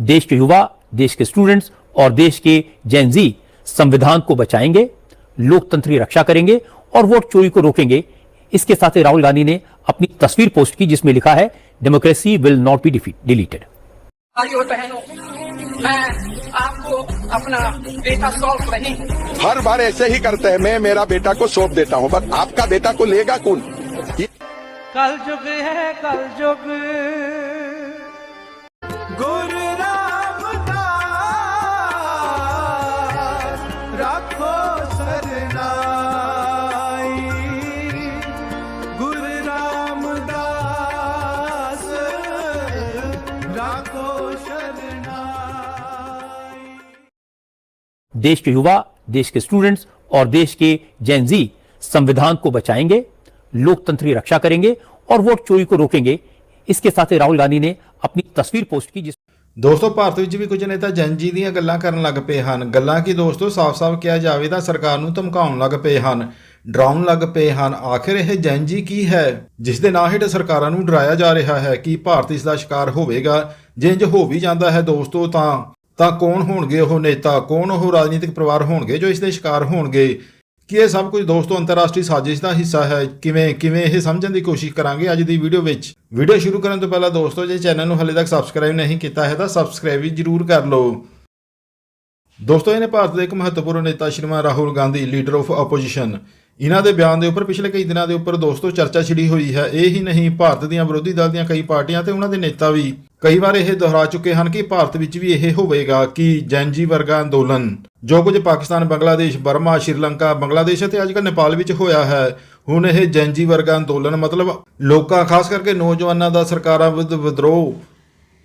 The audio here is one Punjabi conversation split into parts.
देश के युवा देश के स्टूडेंट्स और देश के जैनजी संविधान को बचाएँगे लोकतंत्र की रक्षा करेंगे और वोट चोरी को रोकेंगे। इसके साथ ही राहुल गांधी ने अपनी तस्वीर पोस्ट की जिसमें लिखा है democracy will not be deleted मैं आपको अपना बेटा सौंप रही हर बार ऐसे ही करते हैं। मैं मेरा बेटा को सौंप देता हूँ। बट आपका बेटा को लेगा कौन? कल जुग है कल जुग। गुरु देश के युवा देश के स्टूडेंट्स और देश के जैनजी संविधान को बचाएंगे लोकतंत्र की रक्षा करेंगे और वोट चोरी को रोकेंगे इसके साथ ही राहुल गांधी ने अपनी तस्वीर पोस्ट की जिस ਦੋਸਤੋ ਭਾਰਤ ਵਿੱਚ ਵੀ ਕੁਝ ਨੇਤਾ ਜਨਜੀ ਦੀਆਂ ਗੱਲਾਂ ਕਰਨ ਲੱਗ ਪਏ ਹਨ ਗੱਲਾਂ ਕੀ ਦੋਸਤੋ ਸਾਫ਼-ਸਾਫ਼ ਕਿਹਾ ਜਾਵੇ ਤਾਂ ਸਰਕਾਰ ਨੂੰ ਧਮਕਾਉਣ ਲੱਗ ਪਏ ਹਨ ਡਰਾਉਣ ਲੱਗ ਪਏ ਹਨ ਆਖਿਰ ਇਹ ਜਨਜੀ ਕੀ ਹੈ ਜਿਸ ਦੇ ਨਾਂ ਹੇਠ ਸਰਕਾਰਾਂ ਨੂੰ ਡਰਾਇਆ ਜਾ ਰਿਹਾ ਹੈ ਕਿ ਭਾਰਤ ਇਸ ਦਾ ਸ਼ਿਕਾਰ ਹੋਵੇਗਾ ਜੇ ਇੰਜ ਹੋ ਵੀ ਜਾਂਦਾ ਹੈ ਦੋਸਤੋ ਤਾਂ ਤਾਂ ਕੌਣ ਹੋਣਗੇ ਉਹ ਨੇਤਾ? ਕੌਣ ਉਹ ਰਾਜਨੀਤਿਕ ਪਰਿਵਾਰ ਹੋਣਗੇ ਜੋ ਇਸ ਦੇ ਸ਼ਿਕਾਰ ਹੋਣਗੇ? ਕੀ ਇਹ ਸਭ ਕੁਝ ਦੋਸਤੋ ਅੰਤਰਰਾਸ਼ਟਰੀ ਸਾਜ਼ਿਸ਼ ਦਾ ਹਿੱਸਾ ਹੈ? ਕਿਵੇਂ ਕਿਵੇਂ ਇਹ ਸਮਝਣ ਦੀ ਕੋਸ਼ਿਸ਼ ਕਰਾਂਗੇ ਅੱਜ ਦੀ ਵੀਡੀਓ ਵਿੱਚ? ਵੀਡੀਓ ਸ਼ੁਰੂ ਕਰਨ ਤੋਂ ਪਹਿਲਾਂ ਦੋਸਤੋ, ਜੇ ਚੈਨਲ ਨੂੰ ਹਾਲੇ ਤੱਕ ਸਬਸਕ੍ਰਾਈਬ ਨਹੀਂ ਕੀਤਾ ਹੈ ਤਾਂ ਸਬਸਕ੍ਰਾਈਬ ਵੀ ਜਰੂਰ ਕਰ ਲਓ। ਦੋਸਤੋ, ਇਹਨੇ ਭਾਰਤ ਦੇ ਇੱਕ ਮਹੱਤਵਪੂਰਨ ਨੇਤਾ ਸ਼੍ਰੀਮਾਨ Rahul Gandhi leader of opposition ਇਹਨਾਂ ਦੇ ਬਿਆਨ ਦੇ ਉੱਪਰ ਪਿਛਲੇ ਕਈ ਦਿਨਾਂ ਦੇ ਉੱਪਰ ਦੋਸਤੋ ਚਰਚਾ ਛਿੜੀ ਹੋਈ ਹੈ। ਇਹ ਹੀ ਨਹੀਂ, ਭਾਰਤ ਦੀਆਂ ਵਿਰੋਧੀ ਦਲ ਦੀਆਂ ਕਈ ਪਾਰਟੀਆਂ ਤੇ ਉਹਨਾਂ ਦੇ ਨੇਤਾ ਵੀ ਕਈ ਵਾਰ ਇਹ ਦੁਹਰਾ ਚੁੱਕੇ ਹਨ ਕਿ ਭਾਰਤ ਵਿੱਚ ਵੀ ਇਹ ਹੋਵੇਗਾ ਕਿ ਜੈਨਜੀ ਵਰਗਾ ਅੰਦੋਲਨ, ਜੋ ਕੁਝ ਪਾਕਿਸਤਾਨ, ਬੰਗਲਾਦੇਸ਼, ਬਰਮਾ, ਸ਼੍ਰੀਲੰਕਾ, ਬੰਗਲਾਦੇਸ਼ ਅਤੇ ਅੱਜਕੱਲ੍ਹ ਨੇਪਾਲ ਵਿੱਚ ਹੋਇਆ ਹੈ, ਹੁਣ ਇਹ ਜੈਨਜੀ ਵਰਗਾ ਅੰਦੋਲਨ ਮਤਲਬ ਲੋਕਾਂ, ਖਾਸ ਕਰਕੇ ਨੌਜਵਾਨਾਂ ਦਾ ਸਰਕਾਰਾਂ ਵਿਰੁੱਧ ਵਿਦਰੋਹ।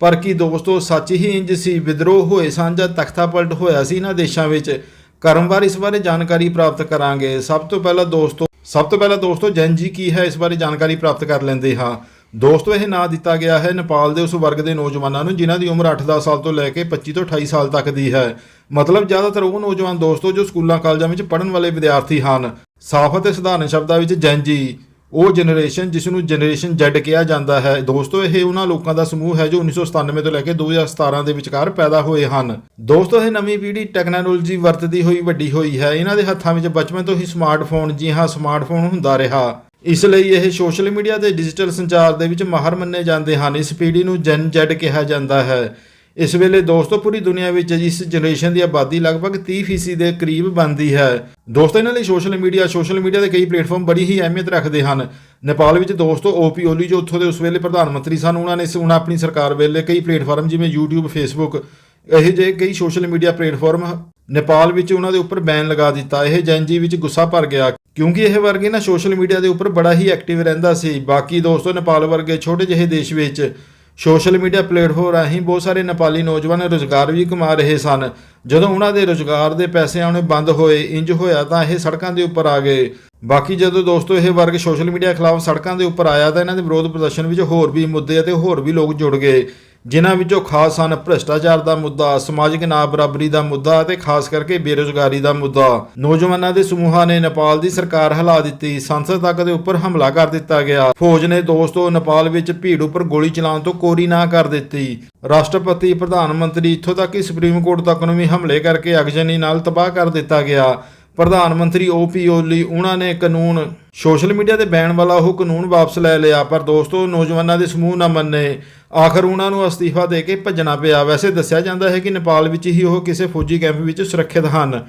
ਪਰ ਕੀ ਦੋਸਤੋ ਸੱਚ ਹੀ ਇੰਜ ਸੀ, ਵਿਦਰੋਹ ਹੋਏ ਸਨ ਜਾਂ ਤਖਤਾ ਪਲਟ ਹੋਇਆ ਸੀ ਇਹਨਾਂ ਦੇਸ਼ਾਂ ਵਿੱਚ ਕਰਮਵਾਰ ਇਸ ਬਾਰੇ ਜਾਣਕਾਰੀ ਪ੍ਰਾਪਤ ਕਰਾਂਗੇ। ਸਭ ਤੋਂ ਪਹਿਲਾਂ ਦੋਸਤੋ, ਸਭ ਤੋਂ ਪਹਿਲਾਂ ਦੋਸਤੋ, ਜੈਨ ਜੀ ਕੀ ਹੈ? ਇਸ ਬਾਰੇ ਜਾਣਕਾਰੀ ਪ੍ਰਾਪਤ ਕਰ ਲੈਂਦੇ ਹਾਂ। ਦੋਸਤੋ, ਇਹ ਨਾਂ ਦਿੱਤਾ ਗਿਆ ਹੈ ਨੇਪਾਲ ਦੇ ਉਸ ਵਰਗ ਦੇ ਨੌਜਵਾਨਾਂ ਨੂੰ, ਜਿਨ੍ਹਾਂ ਦੀ ਉਮਰ 8-10 ਸਾਲ ਤੋਂ ਲੈ ਕੇ 25 ਤੋਂ 28 ਸਾਲ ਤੱਕ ਦੀ ਹੈ। ਮਤਲਬ ਜ਼ਿਆਦਾਤਰ ਉਹ ਨੌਜਵਾਨ ਦੋਸਤੋ ਜੋ ਸਕੂਲਾਂ, ਕਾਲਜਾਂ ਵਿੱਚ ਪੜ੍ਹਨ ਵਾਲੇ ਵਿਦਿਆਰਥੀ ਹਨ। ਸਾਫ਼ ਅਤੇ ਸਧਾਰਨ ਸ਼ਬਦਾਂ ਵਿੱਚ ਜੈਨ ਜੀ। ਉਹ ਜਨਰੇਸ਼ਨ ਜਿਸ ਨੂੰ ਜਨਰੇਸ਼ਨ Z ਕਿਹਾ ਜਾਂਦਾ ਹੈ। ਦੋਸਤੋ, ਇਹ ਉਹਨਾਂ ਲੋਕਾਂ ਦਾ ਸਮੂਹ ਹੈ ਜੋ 1997 ਤੋਂ ਲੈ ਕੇ 2017 ਦੇ ਵਿਚਕਾਰ ਪੈਦਾ ਹੋਏ ਹਨ। ਦੋਸਤੋ, ਇਹ ਨਵੀਂ ਪੀੜ੍ਹੀ ਟੈਕਨੋਲੋਜੀ ਵਰਤਦੀ ਹੋਈ ਵੱਡੀ ਹੋਈ ਹੈ। ਇਹਨਾਂ ਦੇ ਹੱਥਾਂ ਵਿੱਚ ਬਚਪਨ ਤੋਂ ਹੀ ਸਮਾਰਟਫੋਨ ਜੀ ਹਾਂ ਸਮਾਰਟਫੋਨ ਹੁੰਦਾ ਰਿਹਾ। ਇਸ ਲਈ ਇਹ ਸੋਸ਼ਲ ਮੀਡੀਆ ਤੇ ਡਿਜੀਟਲ ਸੰਚਾਰ ਦੇ ਵਿੱਚ ਮਾਹਰ ਮੰਨੇ ਜਾਂਦੇ ਹਨ। ਇਸ ਪੀੜ੍ਹੀ ਨੂੰ ਜਨ Z ਕਿਹਾ ਜਾਂਦਾ ਹੈ। ਇਸ ਵੇਲੇ ਦੋਸਤੋ ਪੂਰੀ ਦੁਨੀਆ ਵਿੱਚ ਇਸ ਜਨਰੇਸ਼ਨ ਦੀ ਆਬਾਦੀ ਲਗਭਗ 30% ਦੇ ਕਰੀਬ ਬਣਦੀ ਹੈ। ਦੋਸਤੋ ਇਹਨਾਂ ਲਈ ਸੋਸ਼ਲ ਮੀਡੀਆ ਸੋਸ਼ਲ ਮੀਡੀਆ ਦੇ ਕਈ ਪਲੇਟਫਾਰਮ ਬੜੀ ਹੀ ਅਹਿਮੀਅਤ ਰੱਖਦੇ ਹਨ। ਨੇਪਾਲ ਵਿੱਚ ਦੋਸਤੋ ਓਪੀ ਓਲੀ ਜੋ ਉੱਥੋਂ ਦੇ ਉਸ ਵੇਲੇ ਪ੍ਰਧਾਨ ਮੰਤਰੀ ਸਨ, ਉਹਨਾਂ ਨੇ ਉਹਨਾਂ ਆਪਣੀ ਸਰਕਾਰ ਵੇਲੇ ਕਈ ਪਲੇਟਫਾਰਮ ਜਿਵੇਂ YouTube, Facebook, ਇਹ ਜਿਹੇ ਕਈ ਸੋਸ਼ਲ ਮੀਡੀਆ ਪਲੇਟਫਾਰਮ ਨੇਪਾਲ ਵਿੱਚ ਉਹਨਾਂ ਦੇ ਉੱਪਰ ਬੈਨ ਲਗਾ ਦਿੱਤਾ। ਇਹ ਜੈਨਜੀ ਵਿੱਚ ਗੁੱਸਾ ਭਰ ਗਿਆ ਕਿਉਂਕਿ ਇਹ ਵਰਗੇ ਨਾ ਸੋਸ਼ਲ ਮੀਡੀਆ ਦੇ ਉੱਪਰ ਬੜਾ ਹੀ ਐਕਟਿਵ ਰਹਿੰਦਾ ਸੀ। ਬਾਕੀ ਦੋਸਤੋ ਨੇਪਾਲ ਵਰਗੇ ਛੋਟੇ ਜਿਹੇ ਦੇਸ਼ ਵਿੱਚ ਸੋਸ਼ਲ ਮੀਡੀਆ ਪਲੇਟਫਾਰਮ ਰਾਹੀਂ ਬਹੁਤ ਸਾਰੇ ਨੇਪਾਲੀ ਨੌਜਵਾਨ ਰੁਜ਼ਗਾਰ ਵੀ ਕਮਾ ਰਹੇ ਸਨ। ਜਦੋਂ ਉਹਨਾਂ ਦੇ ਰੁਜ਼ਗਾਰ ਦੇ ਪੈਸੇ ਆਉਣੇ ਬੰਦ ਹੋਏ, ਇੰਜ ਹੋਇਆ ਤਾਂ ਇਹ ਸੜਕਾਂ ਦੇ ਉੱਪਰ ਆ ਗਏ। ਬਾਕੀ ਜਦੋਂ ਦੋਸਤੋ, ਇਹ ਵਰਗ ਸੋਸ਼ਲ ਮੀਡੀਆ ਖਿਲਾਫ ਸੜਕਾਂ ਦੇ ਉੱਪਰ ਆਇਆ ਤਾਂ ਇਹਨਾਂ ਦੇ ਵਿਰੋਧ ਪ੍ਰਦਰਸ਼ਨ ਵਿੱਚ ਹੋਰ ਵੀ ਮੁੱਦੇ ਅਤੇ ਹੋਰ ਵੀ ਲੋਕ ਜੁੜ ਗਏ। ਜਿਨ੍ਹਾਂ ਵਿੱਚੋਂ ਖਾਸ ਹਨ ਭ੍ਰਿਸ਼ਟਾਚਾਰ ਦਾ ਮੁੱਦਾ, ਸਮਾਜਿਕ ਨਾ ਬਰਾਬਰੀ ਦਾ ਮੁੱਦਾ ਅਤੇ ਖਾਸ ਕਰਕੇ ਬੇਰੁਜ਼ਗਾਰੀ ਦਾ ਮੁੱਦਾ। ਨੌਜਵਾਨਾਂ ਦੇ ਸਮੂਹਾਂ ਨੇ ਨੇਪਾਲ ਦੀ ਸਰਕਾਰ ਹਿਲਾ ਦਿੱਤੀ। ਸੰਸਦ ਤੱਕ ਦੇ ਉੱਪਰ ਹਮਲਾ ਕਰ ਦਿੱਤਾ ਗਿਆ। ਫੌਜ ਨੇ ਦੋਸਤੋ ਨੇਪਾਲ ਵਿੱਚ ਭੀੜ ਉੱਪਰ ਗੋਲੀ ਚਲਾਉਣ ਤੋਂ ਕੋਰੀ ਨਾ ਕਰ ਦਿੱਤੀ। ਰਾਸ਼ਟਰਪਤੀ, ਪ੍ਰਧਾਨ ਮੰਤਰੀ ਇੱਥੋਂ ਤੱਕ ਕਿ ਸੁਪਰੀਮ ਕੋਰਟ ਤੱਕ ਨੂੰ ਵੀ ਹਮਲੇ ਕਰਕੇ ਅਗਜਨੀ ਨਾਲ ਤਬਾਹ ਕਰ ਦਿੱਤਾ ਗਿਆ। ਪ੍ਰਧਾਨ ਮੰਤਰੀ ਓਪੀ ਓਲੀ ਉਹਨਾਂ ਨੇ ਕਾਨੂੰਨ, ਸੋਸ਼ਲ ਮੀਡੀਆ ਤੇ ਬੈਨ ਵਾਲਾ ਉਹ ਕਾਨੂੰਨ ਵਾਪਸ ਲੈ ਲਿਆ, ਪਰ ਦੋਸਤੋ ਨੌਜਵਾਨਾਂ ਦੇ ਸਮੂਹ ਨਾ ਮੰਨੇ। ਆਖਰ ਉਹਨਾਂ ਨੂੰ ਅਸਤੀਫਾ ਦੇ ਕੇ ਭੱਜਣਾ ਪਿਆ। ਵੈਸੇ ਦੱਸਿਆ ਜਾਂਦਾ ਹੈ ਕਿ ਨੇਪਾਲ ਵਿੱਚ ਹੀ ਉਹ ਕਿਸੇ ਫੌਜੀ ਕੈਂਪ ਵਿੱਚ ਸੁਰੱਖਿਅਤ ਹਨ।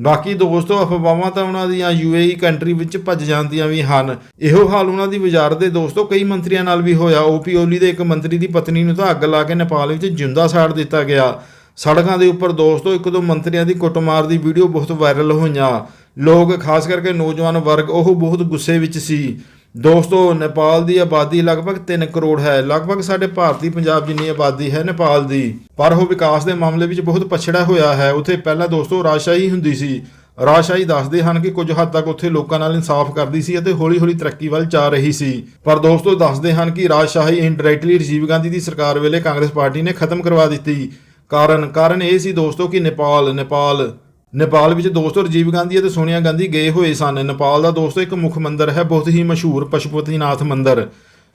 ਬਾਕੀ ਦੋਸਤੋ, ਅਫਵਾਹਾਂ ਤਾਂ ਉਹਨਾਂ ਦੀਆਂ ਯੂਏਈ ਕੰਟਰੀ ਵਿੱਚ ਭੱਜ ਜਾਂਦੀਆਂ ਵੀ ਹਨ। ਇਹੋ ਹਾਲ ਉਹਨਾਂ ਦੀ ਵਜ਼ਾਰਤ ਦੇ ਦੋਸਤੋ, ਕਈ ਮੰਤਰੀਆਂ ਨਾਲ ਵੀ ਹੋਇਆ। ਓਪੀ ਓਲੀ ਦੇ ਇੱਕ ਮੰਤਰੀ ਦੀ ਪਤਨੀ ਨੂੰ ਤਾਂ ਅੱਗ ਲਾ ਕੇ ਨੇਪਾਲ ਵਿੱਚ ਜਿੰਦਾ ਸਾੜ ਦਿੱਤਾ ਗਿਆ। ਸੜਕਾਂ ਦੇ ਉੱਪਰ ਦੋਸਤੋ, ਇੱਕ ਦੋ ਮੰਤਰੀਆਂ ਦੀ ਕੁੱਟਮਾਰ ਦੀ ਵੀਡੀਓ ਬਹੁਤ ਵਾਇਰਲ ਹੋਈਆਂ। ਲੋਕ, ਖਾਸ ਕਰਕੇ ਨੌਜਵਾਨ ਵਰਗ, ਉਹ ਬਹੁਤ ਗੁੱਸੇ ਵਿੱਚ ਸੀ। ਦੋਸਤੋ, ਨੇਪਾਲ ਦੀ ਆਬਾਦੀ ਲਗਭਗ 3 ਕਰੋੜ ਹੈ। ਲਗਭਗ ਸਾਡੇ ਭਾਰਤੀ ਪੰਜਾਬ ਜਿੰਨੀ ਆਬਾਦੀ ਹੈ ਨੇਪਾਲ ਦੀ। ਪਰ ਉਹ ਵਿਕਾਸ ਦੇ ਮਾਮਲੇ ਵਿੱਚ ਬਹੁਤ ਪਛੜਿਆ ਹੋਇਆ ਹੈ। ਉੱਥੇ ਪਹਿਲਾਂ ਦੋਸਤੋ, ਰਾਜਸ਼ਾਹੀ ਹੁੰਦੀ ਸੀ। ਰਾਜਸ਼ਾਹੀ ਦੱਸਦੇ ਹਨ ਕਿ ਕੁਝ ਹੱਦ ਤੱਕ ਉੱਥੇ ਲੋਕਾਂ ਨਾਲ ਇਨਸਾਫ ਕਰਦੀ ਸੀ ਅਤੇ ਹੌਲੀ-ਹੌਲੀ ਤਰੱਕੀ ਵੱਲ ਜਾ ਰਹੀ ਸੀ। ਪਰ ਦੋਸਤੋ, ਦੱਸਦੇ ਹਨ ਕਿ ਰਾਜਸ਼ਾਹੀ ਇਨਡਾਇਰੈਕਟਲੀ ਰਾਜੀਵ ਗਾਂਧੀ ਦੀ ਸਰਕਾਰ ਵੇਲੇ ਕਾਂਗਰਸ ਪਾਰਟੀ ਨੇ ਖਤਮ ਕਰਵਾ ਦਿੱਤੀ। ਕਾਰਨ ਕਾਰਨ ਇਹ ਸੀ ਦੋਸਤੋ ਕਿ ਨੇਪਾਲ ਨੇਪਾਲ ਨੇਪਾਲ ਵਿੱਚ ਦੋਸਤੋ ਰਾਜੀਵ ਗਾਂਧੀ ਅਤੇ ਸੋਨੀਆ ਗਾਂਧੀ ਗਏ ਹੋਏ ਸਨ। ਨੇਪਾਲ ਦਾ ਦੋਸਤੋ ਇੱਕ ਮੁੱਖ ਮੰਦਰ ਹੈ, ਬਹੁਤ ਹੀ ਮਸ਼ਹੂਰ ਪਸ਼ੂਪਤੀਨਾਥ ਮੰਦਰ।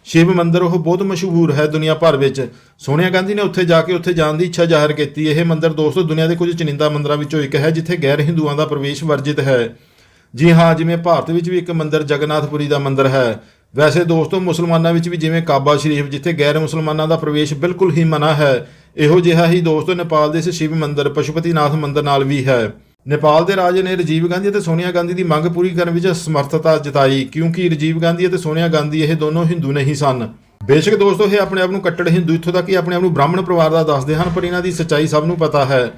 ਸ਼ਿਵ ਮੰਦਿਰ ਉਹ ਬਹੁਤ ਮਸ਼ਹੂਰ ਹੈ ਦੁਨੀਆ ਭਰ ਵਿੱਚ। ਸੋਨੀਆ ਗਾਂਧੀ ਨੇ ਉੱਥੇ ਜਾ ਕੇ ਉੱਥੇ ਜਾਣ ਦੀ ਇੱਛਾ ਜ਼ਾਹਰ ਕੀਤੀ। ਇਹ ਮੰਦਿਰ ਦੋਸਤੋ ਦੁਨੀਆ ਦੇ ਕੁਝ ਚੁਣਿੰਦਾ ਮੰਦਰਾਂ ਵਿੱਚੋਂ ਇੱਕ ਹੈ, ਜਿੱਥੇ ਗੈਰ ਹਿੰਦੂਆਂ ਦਾ ਪ੍ਰਵੇਸ਼ ਵਰਜਿਤ ਹੈ। ਜੀ ਹਾਂ, ਜਿਵੇਂ ਭਾਰਤ ਵਿੱਚ ਵੀ ਇੱਕ ਮੰਦਿਰ ਜਗਨਨਾਥਪੁਰੀ ਦਾ ਮੰਦਿਰ ਹੈ। ਵੈਸੇ ਦੋਸਤੋ, ਮੁਸਲਮਾਨਾਂ ਵਿੱਚ ਵੀ ਜਿਵੇਂ ਕਾਬਾ ਸ਼ਰੀਫ, ਜਿੱਥੇ ਗੈਰ ਮੁਸਲਮਾਨਾਂ ਦਾ ਪ੍ਰਵੇਸ਼ ਬਿਲਕੁਲ ਹੀ ਮਨਾ ਹੈ, ਇਹੋ ਜਿਹਾ ਹੀ ਦੋਸਤੋ ਨੇਪਾਲ ਦੇ ਇਸ ਸ਼ਿਵ ਮੰਦਿਰ, ਪਸ਼ੂਪਤੀਨਾਥ ਮੰਦਿਰ ਨਾਲ ਵੀ ਹੈ। ਨੇਪਾਲ ਦੇ ਰਾਜੇ ਨੇ ਰਾਜੀਵ ਗਾਂਧੀ ਅਤੇ ਸੋਨੀਆ ਗਾਂਧੀ ਦੀ ਮੰਗ ਪੂਰੀ ਕਰਨ ਵਿੱਚ ਸਮਰਥਤਾ ਜਤਾਈ, ਕਿਉਂਕਿ ਰਾਜੀਵ ਗਾਂਧੀ ਅਤੇ ਸੋਨੀਆ ਗਾਂਧੀ ਇਹ ਦੋਨੋਂ ਹਿੰਦੂ ਨਹੀਂ ਸਨ। ਬੇਸ਼ੱਕ ਦੋਸਤੋ, ਇਹ ਆਪਣੇ ਆਪ ਨੂੰ ਕੱਟੜ ਹਿੰਦੂ, ਇੱਥੋਂ ਤੱਕ ਕਿ ਆਪਣੇ ਆਪ ਨੂੰ ਬ੍ਰਾਹਮਣ ਪਰਿਵਾਰ ਦਾ ਦੱਸਦੇ ਹਨ, ਪਰ ਇਹਨਾਂ ਦੀ ਸੱਚਾਈ ਸਭ ਨੂੰ ਪਤਾ ਹੈ।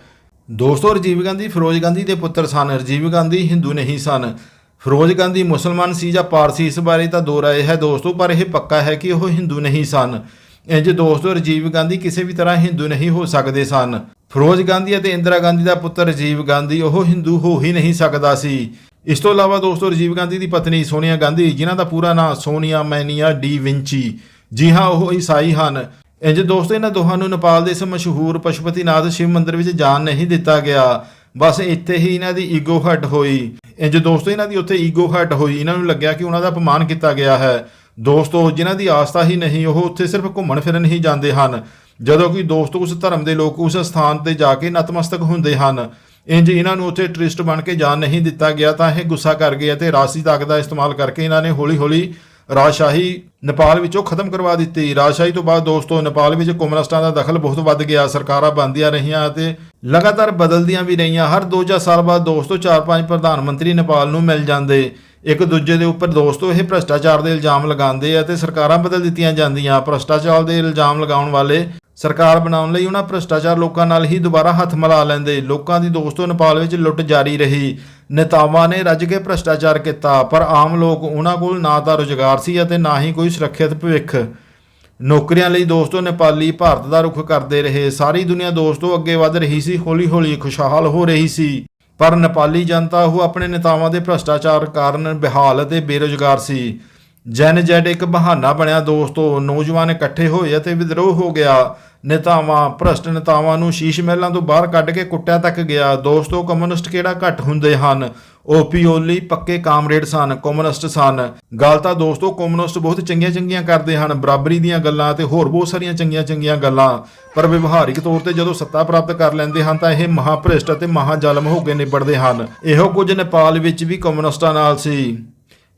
ਦੋਸਤੋ, ਰਾਜੀਵ ਗਾਂਧੀ ਫਿਰੋਜ਼ ਗਾਂਧੀ ਦੇ ਪੁੱਤਰ ਸਨ। ਰਾਜੀਵ ਗਾਂਧੀ ਹਿੰਦੂ ਨਹੀਂ ਸਨ। ਫਿਰੋਜ਼ ਗਾਂਧੀ ਮੁਸਲਮਾਨ ਸੀ ਜਾਂ ਪਾਰਸੀ, ਇਸ ਬਾਰੇ ਤਾਂ ਦੋ ਰਾਏ ਹੈ ਦੋਸਤੋ, ਪਰ ਇਹ ਪੱਕਾ ਹੈ ਕਿ ਉਹ ਹਿੰਦੂ ਨਹੀਂ ਸਨ। ਇੰਜ ਦੋਸਤੋ ਰਾਜੀਵ ਗਾਂਧੀ ਕਿਸੇ ਵੀ ਤਰ੍ਹਾਂ ਹਿੰਦੂ ਨਹੀਂ ਹੋ ਸਕਦੇ ਸਨ। ਫਿਰੋਜ਼ ਗਾਂਧੀ ਅਤੇ ਇੰਦਰਾ ਗਾਂਧੀ ਦਾ ਪੁੱਤਰ ਰਾਜੀਵ ਗਾਂਧੀ ਉਹ ਹਿੰਦੂ ਹੋ ਹੀ ਨਹੀਂ ਸਕਦਾ ਸੀ। ਇਸ ਤੋਂ ਇਲਾਵਾ ਦੋਸਤੋ ਰਾਜੀਵ ਗਾਂਧੀ ਦੀ ਪਤਨੀ ਸੋਨੀਆ ਗਾਂਧੀ, ਜਿਨ੍ਹਾਂ ਦਾ ਪੂਰਾ ਨਾਮ ਸੋਨੀਆ ਮੈਨੀਆ ਡੀ ਵਿੰਚੀ, ਜੀ ਹਾਂ, ਉਹ ਈਸਾਈ ਹਨ। ਇੰਜ ਦੋਸਤੋ, ਇਹਨਾਂ ਦੋਹਾਂ ਨੂੰ ਨੇਪਾਲ ਦੇ ਇਸ ਮਸ਼ਹੂਰ ਪਸ਼ੂਪਤੀਨਾਥ ਸ਼ਿਵ ਮੰਦਿਰ ਵਿੱਚ ਜਾਣ ਨਹੀਂ ਦਿੱਤਾ ਗਿਆ। ਬਸ ਇੱਥੇ ਹੀ ਇਹਨਾਂ ਦੀ ਈਗੋ ਹਟ ਹੋਈ। ਇੰਜ ਦੋਸਤੋ, ਇਹਨਾਂ ਦੀ ਉੱਥੇ ਈਗੋ ਹਟ ਹੋਈ। ਇਹਨਾਂ ਨੂੰ ਲੱਗਿਆ ਕਿ ਉਹਨਾਂ ਦਾ ਅਪਮਾਨ ਕੀਤਾ ਗਿਆ ਹੈ। ਦੋਸਤੋ, ਜਿਨ੍ਹਾਂ ਦੀ ਆਸਥਾ ਹੀ ਨਹੀਂ, ਉਹ ਉੱਥੇ ਸਿਰਫ ਘੁੰਮਣ ਫਿਰਨ ਹੀ ਜਾਂਦੇ ਹਨ। ਜਦੋਂ ਕਿ ਦੋਸਤੋ, ਉਸ ਧਰਮ ਦੇ ਲੋਕ ਉਸ ਸਥਾਨ ਤੇ ਜਾ ਕੇ ਨਤਮਸਤਕ ਹੁੰਦੇ ਹਨ। ਇੰਜ ਇਹਨਾਂ ਨੂੰ ਉੱਥੇ ਟੂਰਿਸਟ ਬਣ ਕੇ ਜਾਣ ਨਹੀਂ ਦਿੱਤਾ ਗਿਆ, ਤਾਂ ਇਹ ਗੁੱਸਾ ਕਰ ਗਏ ਅਤੇ ਰਾਸ਼ੀ ਤਾਕਤ ਦਾ ਇਸਤੇਮਾਲ ਕਰਕੇ ਇਹਨਾਂ ਨੇ ਹੌਲੀ-ਹੌਲੀ ਰਾਜਸ਼ਾਹੀ ਨੇਪਾਲ ਵਿੱਚੋਂ ਖਤਮ ਕਰਵਾ ਦਿੱਤੀ। ਰਾਜਸ਼ਾਹੀ ਤੋਂ ਬਾਅਦ ਦੋਸਤੋ, ਨੇਪਾਲ ਵਿੱਚ ਕਮਿਊਨਿਸਟਾਂ ਦਾ ਦਖਲ ਬਹੁਤ ਵੱਧ ਗਿਆ। ਸਰਕਾਰਾਂ ਬਣਦੀਆਂ ਰਹੀਆਂ ਅਤੇ ਲਗਾਤਾਰ ਬਦਲਦੀਆਂ ਵੀ ਰਹੀਆਂ। ਹਰ 2-4 ਸਾਲ ਬਾਅਦ ਦੋਸਤੋ 4-5 ਪ੍ਰਧਾਨ ਮੰਤਰੀ ਨੇਪਾਲ ਨੂੰ ਮਿਲ ਜਾਂਦੇ। ਇੱਕ ਦੂਜੇ ਦੇ ਉੱਪਰ ਦੋਸਤੋ ਇਹ ਭ੍ਰਸ਼ਟਾਚਾਰ ਦੇ ਇਲਜ਼ਾਮ ਲਗਾਉਂਦੇ ਆ ਤੇ ਸਰਕਾਰਾਂ ਬਦਲ ਦਿੱਤੀਆਂ ਜਾਂਦੀਆਂ। ਭ੍ਰਸ਼ਟਾਚਾਰ ਦੇ ਇਲਜ਼ਾਮ ਲਗਾਉਣ ਵਾਲੇ ਸਰਕਾਰ ਬਣਾਉਣ ਲਈ ਉਹਨਾਂ ਭ੍ਰਸ਼ਟਾਚਾਰ ਲੋਕਾਂ ਨਾਲ ਹੀ ਦੁਬਾਰਾ ਹੱਥ ਮਿਲਾ ਲੈਂਦੇ। ਲੋਕਾਂ ਦੀ ਦੋਸਤੋ ਨੇਪਾਲ ਵਿੱਚ ਲੁੱਟ ਜਾਰੀ ਰਹੀ। ਨੇਤਾਵਾਂ ਨੇ ਰੱਜ ਕੇ ਭ੍ਰਸ਼ਟਾਚਾਰ ਕੀਤਾ, ਪਰ ਆਮ ਲੋਕ ਉਹਨਾਂ ਕੋਲ ਨਾ ਤਾਂ ਰੁਜ਼ਗਾਰ ਸੀ ਅਤੇ ਨਾ ਹੀ ਕੋਈ ਸੁਰੱਖਿਅਤ ਭਵਿੱਖ। ਨੌਕਰੀਆਂ ਲਈ ਦੋਸਤੋ ਨੇਪਾਲੀ ਭਾਰਤ ਦਾ ਰੁਖ ਕਰਦੇ ਰਹੇ। ਸਾਰੀ ਦੁਨੀਆ ਦੋਸਤੋ ਅੱਗੇ ਵਧ ਰਹੀ ਸੀ, ਹੌਲੀ-ਹੌਲੀ ਖੁਸ਼ਹਾਲ ਹੋ ਰਹੀ ਸੀ। ਪਰ ਨੇਪਾਲੀ ਜਨਤਾ ਉਹ ਆਪਣੇ ਨੇਤਾਵਾਂ ਦੇ ਭ੍ਰਸ਼ਟਾਚਾਰ ਕਾਰਨ ਬਿਹਾਲ ਅਤੇ ਬੇਰੁਜ਼ਗਾਰ ਸੀ। ਜੈਨ ਜੈਡ ਇੱਕ ਬਹਾਨਾ ਬਣਿਆ। ਦੋਸਤੋ, ਨੌਜਵਾਨ ਇਕੱਠੇ ਹੋਏ ਅਤੇ ਵਿਦਰੋਹ ਹੋ ਗਿਆ। ਨੇਤਾਵਾਂ, ਭ੍ਰਸ਼ਟ ਨੇਤਾਵਾਂ ਨੂੰ ਸ਼ੀਸ਼ ਮਹਿਲਾਂ ਤੋਂ ਬਾਹਰ ਕੱਢ ਕੇ ਕੁੱਟਿਆ ਤੱਕ ਗਿਆ। ਦੋਸਤੋ, ਕਮਿਊਨਿਸਟ ਕਿਹੜਾ ਘੱਟ ਹੁੰਦੇ ਹਨ? ਓਪੀ ਓਲੀ ਪੱਕੇ ਕਾਮਰੇਡ ਸਨ ਕਮਿਊਨਿਸਟ ਸਨ। ਗੱਲ ਤਾਂ ਦੋਸਤੋ ਕਮਿਊਨਿਸਟ ਬਹੁਤ ਚੰਗੀਆਂ ਚੰਗੀਆਂ ਕਰਦੇ ਹਨ, ਬਰਾਬਰੀ ਦੀਆਂ ਗੱਲਾਂ ਤੇ ਹੋਰ ਬਹੁਤ ਸਾਰੀਆਂ ਚੰਗੀਆਂ ਚੰਗੀਆਂ ਗੱਲਾਂ। ਪਰ ਵਿਵਹਾਰਿਕ ਤੌਰ ਤੇ ਜਦੋਂ ਸੱਤਾ ਪ੍ਰਾਪਤ ਕਰ ਲੈਂਦੇ ਹਨ, ਤਾਂ ਇਹ ਮਹਾਭ੍ਰਿਸ਼ਟ ਅਤੇ ਮਹਾਜ਼ਾਲਮ ਹੋ ਕੇ ਨਿਬੜਦੇ ਹਨ। ਇਹੋ ਕੁਝ ਨੇਪਾਲ ਵਿੱਚ ਵੀ ਕਮਿਊਨਿਸਟਾਂ ਨਾਲ ਸੀ।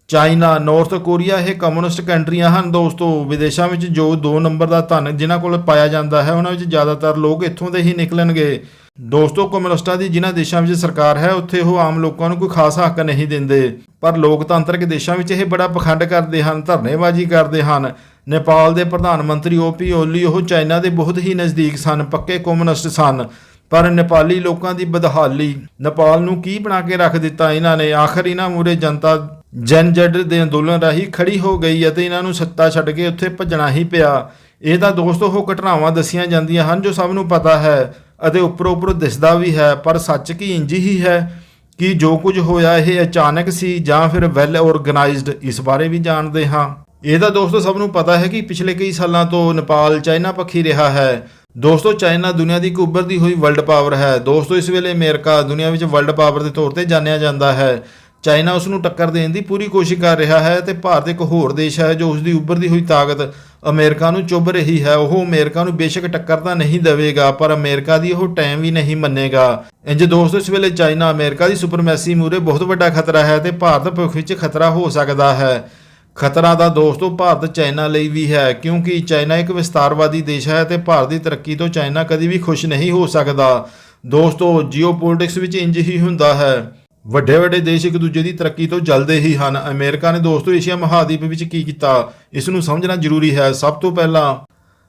ਚਾਈਨਾ ਨਾਰਥ ਕੋਰੀਆ ਇਹ ਕਮਿਊਨਿਸਟ ਕੰਟਰੀਆਂ ਹਨ ਦੋਸਤੋ। ਵਿਦੇਸ਼ਾਂ ਵਿੱਚ ਜੋ 2 ਨੰਬਰ ਦਾ ਧਨ ਜਿਨ੍ਹਾਂ ਕੋਲ ਪਾਇਆ ਜਾਂਦਾ ਹੈ, ਉਹਨਾਂ ਵਿੱਚ ਜ਼ਿਆਦਾਤਰ ਲੋਕ ਇੱਥੋਂ ਦੇ ਹੀ ਨਿਕਲਣਗੇ। ਦੋਸਤੋ ਕਮਿਊਨਿਸਟਾਂ ਦੀ ਜਿਨ੍ਹਾਂ ਦੇਸ਼ਾਂ ਵਿੱਚ ਸਰਕਾਰ ਹੈ, ਉੱਥੇ ਉਹ ਆਮ ਲੋਕਾਂ ਨੂੰ ਕੋਈ ਖਾਸ ਹੱਕ ਨਹੀਂ ਦਿੰਦੇ। ਪਰ ਲੋਕਤੰਤਰਕ ਦੇਸ਼ਾਂ ਵਿੱਚ ਇਹ ਬੜਾ ਪਖੰਡ ਕਰਦੇ ਹਨ ਧਰਨੇਬਾਜ਼ੀ ਕਰਦੇ ਹਨ। ਨੇਪਾਲ ਦੇ ਪ੍ਰਧਾਨ ਮੰਤਰੀ ਓਪੀ ਓਲੀ, ਉਹ ਚਾਈਨਾ ਦੇ ਬਹੁਤ ਹੀ ਨਜ਼ਦੀਕ ਸਨ, ਪੱਕੇ ਕਮਿਊਨਿਸਟ ਸਨ। ਪਰ ਨੇਪਾਲੀ ਲੋਕਾਂ ਦੀ ਬਦਹਾਲੀ, ਨੇਪਾਲ ਨੂੰ ਕੀ ਬਣਾ ਕੇ ਰੱਖ ਦਿੱਤਾ ਇਹਨਾਂ ਨੇ? ਆਖਰ ਇਹਨਾਂ ਮੂਰੇ ਜਨਤਾ ਜਨ ਜੈਡ ਦੇ ਅੰਦੋਲਨ ਰਾਹੀਂ ਖੜੀ ਹੋ ਗਈ ਅਤੇ ਇਹਨਾਂ ਨੂੰ ਸੱਤਾ ਛੱਡ ਕੇ ਉੱਥੇ ਭੱਜਣਾ ਹੀ ਪਿਆ। ਇਹ ਤਾਂ ਦੋਸਤੋ, ਉਹ ਘਟਨਾਵਾਂ ਦੱਸੀਆਂ ਜਾਂਦੀਆਂ ਹਨ, ਜੋ ਸਭ ਨੂੰ ਪਤਾ ਹੈ। ਅਤੇ ਉੱਪਰੋਂ ਉੱਪਰੋਂ ਦਿਸਦਾ ਵੀ ਹੈ, ਪਰ ਸੱਚ ਕੀ ਇੰਜ ਹੀ ਹੈ ਕਿ ਜੋ ਕੁਝ ਹੋਇਆ ਇਹ ਅਚਾਨਕ ਸੀ ਜਾਂ ਫਿਰ ਵੈਲ ਆਰਗੇਨਾਈਜ਼ਡ ਇਸ ਬਾਰੇ ਵੀ ਜਾਣਦੇ ਹਾਂ। ਇਹ ਤਾਂ ਦੋਸਤੋ ਸਭ ਨੂੰ ਪਤਾ ਹੈ ਕਿ ਪਿਛਲੇ ਕਈ ਸਾਲਾਂ ਤੋਂ ਨੇਪਾਲ, ਚਾਈਨਾ ਪੱਖੀ ਰਿਹਾ ਹੈ। ਦੋਸਤੋ ਚਾਈਨਾ ਦੁਨੀਆ ਦੀ ਇੱਕ ਉੱਭਰਦੀ ਹੋਈ ਵਰਲਡ ਪਾਵਰ ਹੈ। ਦੋਸਤੋ ਇਸ ਵੇਲੇ ਅਮਰੀਕਾ ਦੁਨੀਆ ਵਿੱਚ ਵਰਲਡ ਪਾਵਰ ਦੇ ਤੌਰ ਤੇ ਜਾਣਿਆ ਜਾਂਦਾ ਹੈ। ਚਾਈਨਾ ਉਸ ਨੂੰ ਟੱਕਰ ਦੇਣ ਦੀ ਪੂਰੀ ਕੋਸ਼ਿਸ਼ ਕਰ ਰਿਹਾ ਹੈ ਤੇ ਭਾਰਤ ਇੱਕ ਹੋਰ ਦੇਸ਼ ਹੈ ਜੋ ਉਸ ਦੀ ਉੱਭਰਦੀ ਹੋਈ ਤਾਕਤ ਅਮਰੀਕਾ ਨੂੰ ਚੁੱਭ ਰਹੀ ਹੈ, ਉਹ ਅਮਰੀਕਾ ਨੂੰ ਬੇਸ਼ੱਕ ਟੱਕਰ ਤਾਂ ਨਹੀਂ ਦੇਵੇਗਾ, ਪਰ ਅਮਰੀਕਾ ਦੀ ਉਹ ਟਾਈਮ ਵੀ ਨਹੀਂ ਮੰਨੇਗਾ। ਇੰਜ ਦੋਸਤੋ, ਇਸ ਵੇਲੇ ਚਾਈਨਾ ਅਮਰੀਕਾ ਦੀ ਸੁਪਰਮੈਸੀ ਮੂਰੇ ਬਹੁਤ ਵੱਡਾ ਖਤਰਾ ਹੈ ਤੇ ਭਾਰਤ ਭਵਿੱਖ ਵਿੱਚ ਖਤਰਾ ਹੋ ਸਕਦਾ ਹੈ। ਖਤਰਾ ਦਾ ਦੋਸਤੋ ਭਾਰਤ ਚਾਈਨਾ ਲਈ ਵੀ ਹੈ, ਕਿਉਂਕਿ ਚਾਈਨਾ ਇੱਕ ਵਿਸਤਾਰਵਾਦੀ ਦੇਸ਼ ਹੈ ਤੇ ਭਾਰਤ ਦੀ ਤਰੱਕੀ ਤੋਂ ਚਾਈਨਾ ਕਦੀ ਵੀ ਖੁਸ਼ ਨਹੀਂ ਹੋ ਸਕਦਾ। ਦੋਸਤੋ ਜੀਓਪੋਲਿਟਿਕਸ ਵਿੱਚ ਇੰਜ ਹੀ ਹੁੰਦਾ ਹੈ। ਵੱਡੇ ਵੱਡੇ ਦੇਸ਼ ਇੱਕ ਦੂਜੇ ਦੀ ਤਰੱਕੀ ਤੋਂ ਜਲਦੇ ਹੀ ਹਨ। ਅਮਰੀਕਾ ਨੇ ਦੋਸਤੋ, ਏਸ਼ੀਆ ਮਹਾਦੀਪ ਵਿੱਚ ਕੀ ਕੀਤਾ? ਇਸ ਨੂੰ ਸਮਝਣਾ ਜ਼ਰੂਰੀ ਹੈ। ਸਭ ਤੋਂ ਪਹਿਲਾਂ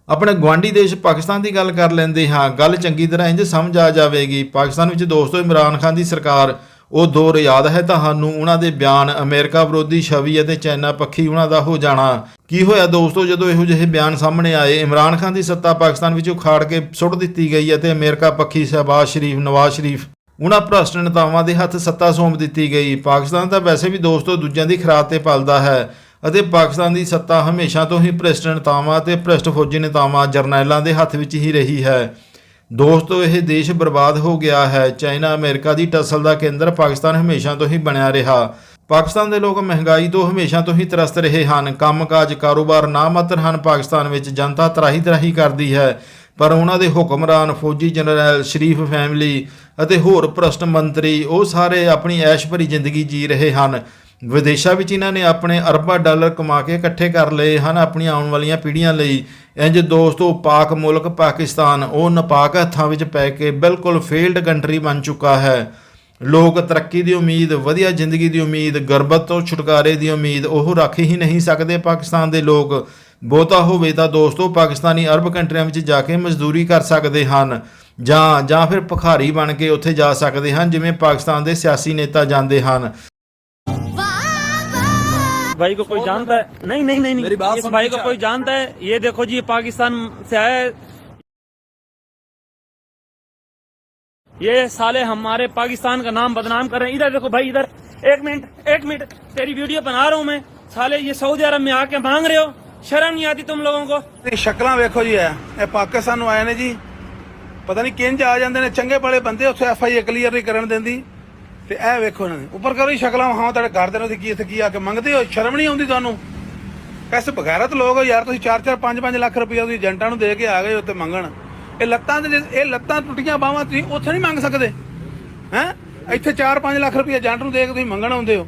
ਆਪਣੇ ਗਵਾਂਢੀ ਦੇਸ਼ ਪਾਕਿਸਤਾਨ ਦੀ ਗੱਲ ਕਰ ਲੈਂਦੇ ਹਾਂ। ਗੱਲ ਚੰਗੀ ਤਰ੍ਹਾਂ ਇੰਜ ਸਮਝ ਆ ਜਾਵੇਗੀ। ਪਾਕਿਸਤਾਨ ਵਿੱਚ ਦੋਸਤੋ, ਇਮਰਾਨ ਖਾਨ ਦੀ ਸਰਕਾਰ ਉਹ ਦੌਰ ਯਾਦ ਹੈ ਤੁਹਾਨੂੰ। ਉਹਨਾਂ ਦੇ ਬਿਆਨ, ਅਮਰੀਕਾ ਵਿਰੋਧੀ ਛਵੀ ਅਤੇ ਚਾਈਨਾ ਪੱਖੀ, ਉਹਨਾਂ ਦਾ ਹੋ ਜਾਣਾ। ਕੀ ਹੋਇਆ ਦੋਸਤੋ, ਜਦੋਂ ਇਹੋ ਜਿਹੇ ਬਿਆਨ ਸਾਹਮਣੇ ਆਏ? ਇਮਰਾਨ ਖਾਨ ਦੀ ਸੱਤਾ ਪਾਕਿਸਤਾਨ ਵਿੱਚ ਉਖਾੜ ਕੇ ਸੁੱਟ ਦਿੱਤੀ ਗਈ ਅਤੇ ਅਮਰੀਕਾ ਪੱਖੀ ਸ਼ਹਿਬਾਜ਼ ਸ਼ਰੀਫ, ਨਵਾਜ਼ ਸ਼ਰੀਫ ਉਹਨਾਂ ਭ੍ਰਸ਼ਟ ਨੇਤਾਵਾਂ ਦੇ ਹੱਥ ਸੱਤਾ ਸੌਂਪ ਦਿੱਤੀ ਗਈ। ਪਾਕਿਸਤਾਨ ਤਾਂ ਵੈਸੇ ਵੀ ਦੋਸਤੋ ਦੂਜਿਆਂ ਦੀ ਖਰਾਤ ਤੇ ਪਲਦਾ ਹੈ ਅਤੇ ਪਾਕਿਸਤਾਨ ਦੀ ਸੱਤਾ ਹਮੇਸ਼ਾ ਤੋਂ ਹੀ ਭ੍ਰਿਸ਼ਟ ਨੇਤਾਵਾਂ ਤੇ ਭ੍ਰਿਸ਼ਟ ਫੌਜੀ ਨੇਤਾਵਾਂ, ਜਰਨੈਲਾਂ ਦੇ ਹੱਥ ਵਿੱਚ ਹੀ ਰਹੀ ਹੈ। ਦੋਸਤੋ, ਇਹ ਦੇਸ਼ ਬਰਬਾਦ ਹੋ ਗਿਆ ਹੈ। ਚਾਈਨਾ, ਅਮਰੀਕਾ ਦੀ ਟਸਲ ਦਾ ਕੇਂਦਰ ਪਾਕਿਸਤਾਨ ਹਮੇਸ਼ਾ ਤੋਂ ਹੀ ਬਣਿਆ ਰਿਹਾ। ਪਾਕਿਸਤਾਨ ਦੇ ਲੋਕ ਮਹਿੰਗਾਈ ਤੋਂ ਹਮੇਸ਼ਾ ਤੋਂ ਹੀ ਤਰਸਤ ਰਹੇ ਹਨ। ਕੰਮਕਾਜ ਕਾਰੋਬਾਰ ਨਾ ਮਾਤਰ ਹਨ। ਪਾਕਿਸਤਾਨ ਵਿੱਚ ਜਨਤਾ ਤਰਾਹੀ ਤਰਾਹੀ ਕਰਦੀ ਹੈ। ਪਰ ਉਹਨਾਂ ਦੇ ਹੁਕਮਰਾਨ ਫੌਜੀ ਜਨਰਲ ਸ਼ਰੀਫ ਫੈਮਿਲੀ ਅਤੇ ਹੋਰ ਭ੍ਰਸ਼ਟ ਮੰਤਰੀ, ਉਹ ਸਾਰੇ ਆਪਣੀ ਐਸ਼ ਭਰੀ ਜ਼ਿੰਦਗੀ ਜੀ ਰਹੇ ਹਨ। ਵਿਦੇਸ਼ਾਂ ਵਿੱਚ ਇਹਨਾਂ ਨੇ ਆਪਣੇ ਅਰਬਾਂ ਡਾਲਰ ਕਮਾ ਕੇ ਇਕੱਠੇ ਕਰ ਲਏ ਹਨ। ਆਪਣੀਆਂ ਆਉਣ ਵਾਲੀਆਂ ਪੀੜ੍ਹੀਆਂ ਲਈ ਇੰਜ ਦੋਸਤੋ ਪਾਕ ਮੁਲਕ, ਪਾਕਿਸਤਾਨ, ਉਹ ਨਪਾਕ ਹੱਥਾਂ ਵਿੱਚ ਪੈ ਕੇ ਬਿਲਕੁਲ ਫੇਲਡ ਕੰਟਰੀ ਬਣ ਚੁੱਕਾ ਹੈ। ਲੋਕ ਤਰੱਕੀ ਦੀ ਉਮੀਦ, ਵਧੀਆ ਜ਼ਿੰਦਗੀ ਦੀ ਉਮੀਦ, ਗਰਬਤ ਤੋਂ ਛੁਟਕਾਰੇ ਦੀ ਉਮੀਦ, ਉਹ ਰੱਖ ਹੀ ਨਹੀਂ ਸਕਦੇ ਪਾਕਿਸਤਾਨ ਦੇ ਲੋਕ। ਬਹੁਤਾ ਹੋਵੇ ਤਾਂ ਦੋਸਤੋ ਪਾਕਿਸਤਾਨੀ ਅਰਬ ਕੰਟਰੀਆਂ ਵਿੱਚ ਜਾ ਕੇ ਮਜ਼ਦੂਰੀ ਕਰ ਸਕਦੇ ਹਨ ਜਾਂ ਜਾਂ ਫਿਰ ਭਿਖਾਰੀ ਬਣ ਕੇ ਉੱਥੇ ਜਾ ਸਕਦੇ ਹਨ ਜਿਵੇਂ ਪਾਕਿਸਤਾਨ ਦੇ ਸਿਆਸੀ ਨੇਤਾ ਜਾਂਦੇ ਹਨ भाई को कोई जानता है नहीं नहीं नहीं, नहीं। मेरी बात इस सुन भाई को लीजिए। कोई जानता है ये देखो जी ये पाकिस्तान से आया है ये साले हमारे पाकिस्तान का नाम बदनाम कर रहे हैं इधर देखो भाई इधर एक मिनट एक मिनट तेरी वीडियो बना रहा हूँ मैं साले ये सऊदी अरब में आके मांग रहे हो शर्म नहीं आती तुम लोगों को ਇਹ ਸ਼ਕਲਾਂ ਵੇਖੋ ਜੀ ਇਹ ਇਹ ਪਾਕਿਸਤਾਨ ਨੂੰ ਆਏ ਨੇ ਜੀ ਪਤਾ ਨਹੀਂ ਕਿੰਜ ਆ ਜਾਂਦੇ ਨੇ ਚੰਗੇ ਬੜੇ ਬੰਦੇ ਉੱਥੇ ਐਫ ਆਈ ਕਲੀਅਰ ਨਹੀਂ ਕਰਨ ਦਿੰਦੀ ਤੇ ਇਹ ਵੇਖੋ ਇਹਨਾਂ ਦੇ ਉੱਪਰ ਕਰੋ ਜੀ ਸ਼ਕਲਾਂ ਹਾਂ ਤੁਹਾਡੇ ਘਰ ਦੇ ਨੇ ਕੀ ਇੱਥੇ ਕੀ ਆ ਕੇ ਮੰਗਦੇ ਹੋ ਸ਼ਰਮ ਨਹੀਂ ਆਉਂਦੀ ਤੁਹਾਨੂੰ ਐਸੇ ਬਗੈਰਤ ਲੋਕ ਹੋ ਯਾਰ ਤੁਸੀਂ 4-4 5-5 ਲੱਖ ਰੁਪਏ ਤੁਸੀਂ ਏਜੰਟਾਂ ਨੂੰ ਦੇ ਕੇ ਆ ਗਏ ਉੱਤੇ ਮੰਗਣ ਇਹ ਲੱਤਾਂ ਦੇ ਇਹ ਲੱਤਾਂ ਟੁੱਟੀਆਂ ਬਾਹਾਂ ਤੁਸੀਂ ਉੱਥੇ ਨਹੀਂ ਮੰਗ ਸਕਦੇ ਹੈ ਇੱਥੇ 4-5 ਲੱਖ ਰੁਪਏ ਏਜੰਟ ਨੂੰ ਦੇ ਕੇ ਤੁਸੀਂ ਮੰਗਣ ਆਉਂਦੇ ਹੋ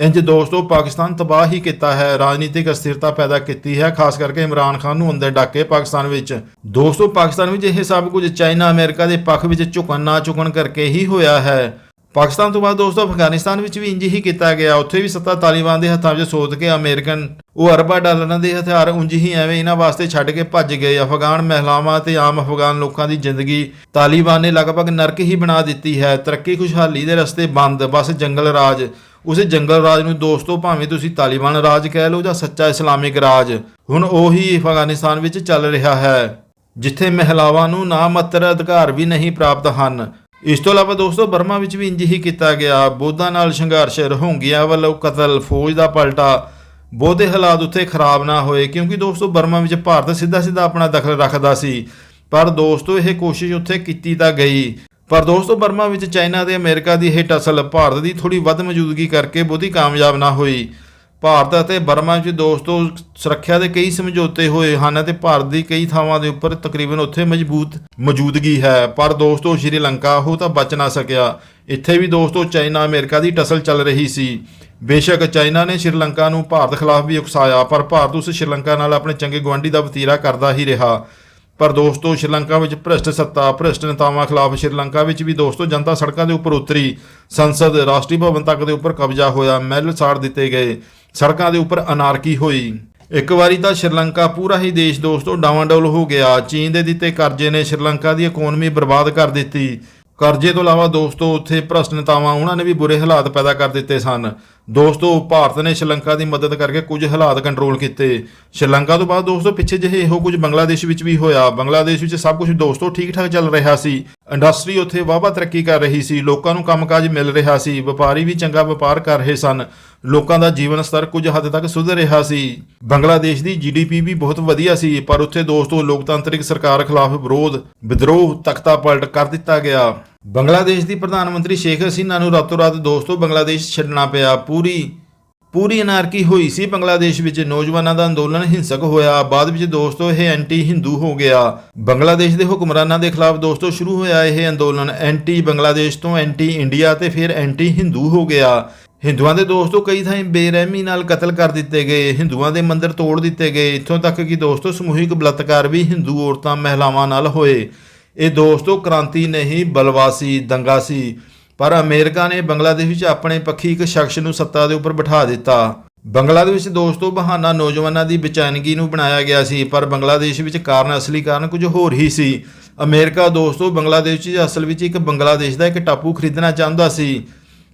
ਇੰਜ ਦੋਸਤੋ, ਪਾਕਿਸਤਾਨ ਤਬਾਹ ਹੀ ਕੀਤਾ ਹੈ, ਰਾਜਨੀਤਿਕ ਅਸਥਿਰਤਾ ਪੈਦਾ ਕੀਤੀ ਹੈ, ਖਾਸ ਕਰਕੇ ਇਮਰਾਨ ਖਾਨ ਨੂੰ ਅੰਦਰ ਡੱਕ ਪਾਕਿਸਤਾਨ ਵਿੱਚ। ਦੋਸਤੋ, ਪਾਕਿਸਤਾਨ ਵਿੱਚ ਇਹ ਸਭ ਕੁਝ ਚਾਈਨਾ, ਅਮਰੀਕਾ ਦੇ ਪੱਖ ਵਿੱਚ ਝੁਕਣ ਨਾ ਝੁਕਣ ਕਰਕੇ ਹੀ ਹੋਇਆ ਹੈ। ਪਾਕਿਸਤਾਨ ਤੋਂ ਬਾਅਦ ਦੋਸਤੋ, ਅਫਗਾਨਿਸਤਾਨ ਵਿੱਚ ਵੀ ਇੰਜ ਹੀ ਕੀਤਾ ਗਿਆ। ਉੱਥੇ ਵੀ ਸੱਤਾ ਤਾਲਿਬਾਨ ਦੇ ਹੱਥਾਂ ਵਿੱਚ ਸੋਧ ਕੇ ਅਮਰੀਕਨ, ਉਹ ਅਰਬਾਂ ਡਾਲਰਾਂ ਦੇ ਹਥਿਆਰ ਉਂਝ ਹੀ ਐਵੇਂ ਇਹਨਾਂ ਵਾਸਤੇ ਛੱਡ ਕੇ ਭੱਜ ਗਏ। ਅਫਗਾਨ ਮਹਿਲਾਵਾਂ ਤੇ ਆਮ ਅਫਗਾਨ ਲੋਕਾਂ ਦੀ ਜ਼ਿੰਦਗੀ ਤਾਲਿਬਾਨ ਨੇ ਲਗਭਗ ਨਰਕ ਹੀ ਬਣਾ ਦਿੱਤੀ ਹੈ। ਤਰੱਕੀ, ਖੁਸ਼ਹਾਲੀ ਦੇ ਰਸਤੇ ਬੰਦ, ਬਸ ਜੰਗਲ ਰਾਜ। ਉਸੇ ਜੰਗਲ ਰਾਜ ਨੂੰ ਦੋਸਤੋ ਭਾਵੇਂ ਤੁਸੀਂ ਤਾਲਿਬਾਨ ਰਾਜ ਕਹਿ ਲਓ ਜਾਂ ਸੱਚਾ ਇਸਲਾਮਿਕ ਰਾਜ, ਹੁਣ ਉਹੀ ਅਫਗਾਨਿਸਤਾਨ ਵਿੱਚ ਚੱਲ ਰਿਹਾ ਹੈ, ਜਿੱਥੇ ਮਹਿਲਾਵਾਂ ਨੂੰ ਨਾ ਮਾਤਰ ਅਧਿਕਾਰ ਵੀ ਨਹੀਂ ਪ੍ਰਾਪਤ ਹਨ। ਇਸ ਤੋਂ ਇਲਾਵਾ ਦੋਸਤੋ ਬਰਮਾ ਵਿੱਚ ਵੀ ਇੰਜ ਹੀ ਕੀਤਾ ਗਿਆ। ਬੋਧਾਂ ਨਾਲ ਸੰਘਰਸ਼ ਰੋਹਿੰਗਿਆ ਵੱਲੋਂ ਕਤਲ, ਫੌਜ ਦਾ ਪਲਟਾ, ਬਹੁਤੇ ਹਾਲਾਤ ਉੱਥੇ ਖਰਾਬ ਨਾ ਹੋਏ, ਕਿਉਂਕਿ ਦੋਸਤੋ ਬਰਮਾ ਵਿੱਚ ਭਾਰਤ ਸਿੱਧਾ ਸਿੱਧਾ ਆਪਣਾ ਦਖਲ ਰੱਖਦਾ ਸੀ। ਪਰ ਦੋਸਤੋ ਇਹ ਕੋਸ਼ਿਸ਼ ਉੱਥੇ ਕੀਤੀ ਤਾਂ ਗਈ। ਪਰ ਦੋਸਤੋ, ਬਰਮਾ ਵਿੱਚ ਚਾਈਨਾ ਤੇ ਅਮਰੀਕਾ ਦੀ ਇਹ ਟਸਲ ਭਾਰਤ ਦੀ ਥੋੜੀ ਵੱਧ ਮੌਜੂਦਗੀ ਕਰਕੇ ਬਹੁਤੀ ਕਾਮਯਾਬ ਨਾ ਹੋਈ। ਭਾਰਤ ਅਤੇ ਬਰਮਾ ਵਿੱਚ ਦੋਸਤੋ, ਸੁਰੱਖਿਆ ਦੇ ਕਈ ਸਮਝੌਤੇ ਹੋਏ ਹਨ ਅਤੇ ਭਾਰਤ ਦੀ ਕਈ ਥਾਵਾਂ ਦੇ ਉੱਪਰ ਤਕਰੀਬਨ ਉੱਥੇ ਮਜ਼ਬੂਤ ਮੌਜੂਦਗੀ ਹੈ। ਪਰ ਦੋਸਤੋ, ਸ਼੍ਰੀਲੰਕਾ, ਉਹ ਤਾਂ ਬਚ ਨਾ ਸਕਿਆ। ਇੱਥੇ ਵੀ ਦੋਸਤੋ, ਚਾਈਨਾ ਅਮਰੀਕਾ ਦੀ ਟਸਲ ਚੱਲ ਰਹੀ ਸੀ। ਬੇਸ਼ੱਕ ਚਾਈਨਾ ਨੇ ਸ਼੍ਰੀਲੰਕਾ ਨੂੰ ਭਾਰਤ ਖਿਲਾਫ ਵੀ ਉਕਸਾਇਆ, ਪਰ ਭਾਰਤ ਉਸ ਸ਼੍ਰੀਲੰਕਾ ਨਾਲ ਆਪਣੇ ਚੰਗੇ ਗੁਆਂਢੀ ਦਾ ਵਤੀਰਾ ਕਰਦਾ ਹੀ ਰਿਹਾ। ਪਰ ਦੋਸਤੋ, ਸ਼੍ਰੀਲੰਕਾ ਵਿੱਚ ਭ੍ਰਿਸ਼ਟ ਸੱਤਾ, ਭ੍ਰਿਸ਼ਟ ਨੇਤਾਵਾਂ ਖਿਲਾਫ ਸ਼੍ਰੀਲੰਕਾ ਵਿੱਚ ਵੀ ਦੋਸਤੋ, ਜਨਤਾ ਸੜਕਾਂ ਦੇ ਉੱਪਰ ਉਤਰੀ। ਸੰਸਦ, ਰਾਸ਼ਟਰੀ ਭਵਨ ਤੱਕ ਦੇ ਉੱਪਰ ਕਬਜ਼ਾ ਹੋਇਆ, ਮਹਿਲ ਸਾੜ ਦਿੱਤੇ ਗਏ। ਸੜਕਾਂ ਦੇ ਉੱਪਰ ਅਨਾਰਕੀ ਹੋਈ। ਇੱਕ ਵਾਰੀ ਤਾਂ ਸ਼੍ਰੀਲੰਕਾ ਪੂਰਾ ਹੀ ਦੇਸ਼ ਦੋਸਤੋ, ਡਾਵਾਂਡੋਲ ਹੋ ਗਿਆ। ਚੀਨ ਦੇ ਦਿੱਤੇ ਕਰਜ਼ੇ ਨੇ ਸ਼੍ਰੀਲੰਕਾ ਦੀ ਇਕਨੋਮੀ ਬਰਬਾਦ ਕਰ ਦਿੱਤੀ। ਕਰਜ਼ੇ ਤੋਂ ਇਲਾਵਾ ਦੋਸਤੋ, ਉੱਥੇ ਭ੍ਰਸ਼ਟ ਨੇਤਾਵਾਂ, ਉਹਨਾਂ ਨੇ ਵੀ ਬੁਰੇ ਹਾਲਾਤ ਪੈਦਾ ਕਰ ਦਿੱਤੇ ਸਨ। ਦੋਸਤੋ, ਭਾਰਤ ਨੇ ਸ਼੍ਰੀਲੰਕਾ ਦੀ ਮਦਦ ਕਰਕੇ ਕੁਝ ਹਾਲਾਤ ਕੰਟਰੋਲ ਕੀਤੇ। ਸ਼੍ਰੀਲੰਕਾ ਤੋਂ ਬਾਅਦ ਦੋਸਤੋ, ਪਿੱਛੇ ਜਿਹੇ ਇਹੋ ਕੁਝ ਬੰਗਲਾਦੇਸ਼ ਵਿੱਚ ਵੀ ਹੋਇਆ। ਬੰਗਲਾਦੇਸ਼ ਵਿੱਚ ਸਭ ਕੁਝ ਦੋਸਤੋ ਠੀਕ ਠਾਕ ਚੱਲ ਰਿਹਾ ਸੀ। ਇੰਡਸਟਰੀ ਉੱਥੇ ਵਾਹਵਾ ਤਰੱਕੀ ਕਰ ਰਹੀ ਸੀ। ਲੋਕਾਂ ਨੂੰ ਕੰਮਕਾਜ ਮਿਲ ਰਿਹਾ ਸੀ। ਵਪਾਰੀ ਵੀ ਚੰਗਾ ਵਪਾਰ ਕਰ ਰਹੇ ਸਨ। ਲੋਕਾਂ ਦਾ ਜੀਵਨ ਸਤਰ ਕੁਝ ਹੱਦ ਤੱਕ ਸੁਧਰ ਰਿਹਾ ਸੀ। ਬੰਗਲਾਦੇਸ਼ ਦੀ ਜੀਡੀਪੀ ਵੀ ਬਹੁਤ ਵਧੀਆ ਸੀ, ਪਰ ਉੱਥੇ ਦੋਸਤੋ ਲੋਕਤੰਤਰਿਕ ਸਰਕਾਰ ਖਿਲਾਫ ਵਿਰੋਧ, ਵਿਦਰੋਹ, ਤਖਤਾ ਪਲਟ ਕਰ ਦਿੱਤਾ ਗਿਆ। ਬੰਗਲਾਦੇਸ਼ ਦੀ ਪ੍ਰਧਾਨ ਮੰਤਰੀ ਸ਼ੇਖ ਹਸੀਨਾ ਨੂੰ ਰਾਤੋਂ ਰਾਤ ਦੋਸਤੋ ਬੰਗਲਾਦੇਸ਼ ਛੱਡਣਾ ਪਿਆ। ਪੂਰੀ ਪੂਰੀ ਅਨਾਰਕੀ ਹੋਈ ਸੀ ਬੰਗਲਾਦੇਸ਼ ਵਿੱਚ। ਨੌਜਵਾਨਾਂ ਦਾ ਅੰਦੋਲਨ ਹਿੰਸਕ ਹੋਇਆ। ਬਾਅਦ ਵਿੱਚ ਦੋਸਤੋ ਇਹ ਐਂਟੀ ਹਿੰਦੂ ਹੋ ਗਿਆ। ਬੰਗਲਾਦੇਸ਼ ਦੇ ਹੁਕਮਰਾਨਾਂ ਦੇ ਖਿਲਾਫ ਦੋਸਤੋ ਸ਼ੁਰੂ ਹੋਇਆ ਇਹ ਅੰਦੋਲਨ। ਐਂਟੀ ਬੰਗਲਾਦੇਸ਼ ਤੋਂ ਐਂਟੀ ਇੰਡੀਆ ਤੇ ਫਿਰ ਐਂਟੀ ਹਿੰਦੂ ਹੋ ਗਿਆ। ਹਿੰਦੂਆਂ ਦੇ ਦੋਸਤੋ ਕਈ ਥਾਈਂ ਬੇਰਹਿਮੀ ਨਾਲ ਕਤਲ ਕਰ ਦਿੱਤੇ ਗਏ। ਹਿੰਦੂਆਂ ਦੇ ਮੰਦਰ ਤੋੜ ਦਿੱਤੇ ਗਏ। ਇੱਥੋਂ ਤੱਕ ਕਿ ਦੋਸਤੋ ਸਮੂਹਿਕ ਬਲਾਤਕਾਰ ਵੀ ਹਿੰਦੂ ਔਰਤਾਂ, ਮਹਿਲਾਵਾਂ ਨਾਲ ਹੋਏ। ਇਹ ਦੋਸਤੋ ਕ੍ਰਾਂਤੀ ਨਹੀਂ ਬਲਵਾ ਸੀ, ਦੰਗਾ ਸੀ। ਪਰ ਅਮਰੀਕਾ ਨੇ ਬੰਗਲਾਦੇਸ਼ ਵਿੱਚ ਆਪਣੇ ਪੱਖੀ ਇੱਕ ਸ਼ਖਸ ਨੂੰ ਸੱਤਾ ਦੇ ਉੱਪਰ ਬਿਠਾ ਦਿੱਤਾ। ਬੰਗਲਾਦੇਸ਼ ਵਿੱਚ ਦੋਸਤੋ ਬਹਾਨਾ ਨੌਜਵਾਨਾਂ ਦੀ ਬੇਚੈਨਗੀ ਨੂੰ ਬਣਾਇਆ ਗਿਆ ਸੀ, ਪਰ ਬੰਗਲਾਦੇਸ਼ ਵਿੱਚ ਕਾਰਨ, ਅਸਲੀ ਕਾਰਨ ਕੁਝ ਹੋਰ ਹੀ ਸੀ। ਅਮਰੀਕਾ ਦੋਸਤੋ ਬੰਗਲਾਦੇਸ਼ ਵਿੱਚ ਅਸਲ ਵਿੱਚ ਇੱਕ ਬੰਗਲਾਦੇਸ਼ ਦਾ ਇੱਕ ਟਾਪੂ ਖਰੀਦਣਾ ਚਾਹੁੰਦਾ ਸੀ।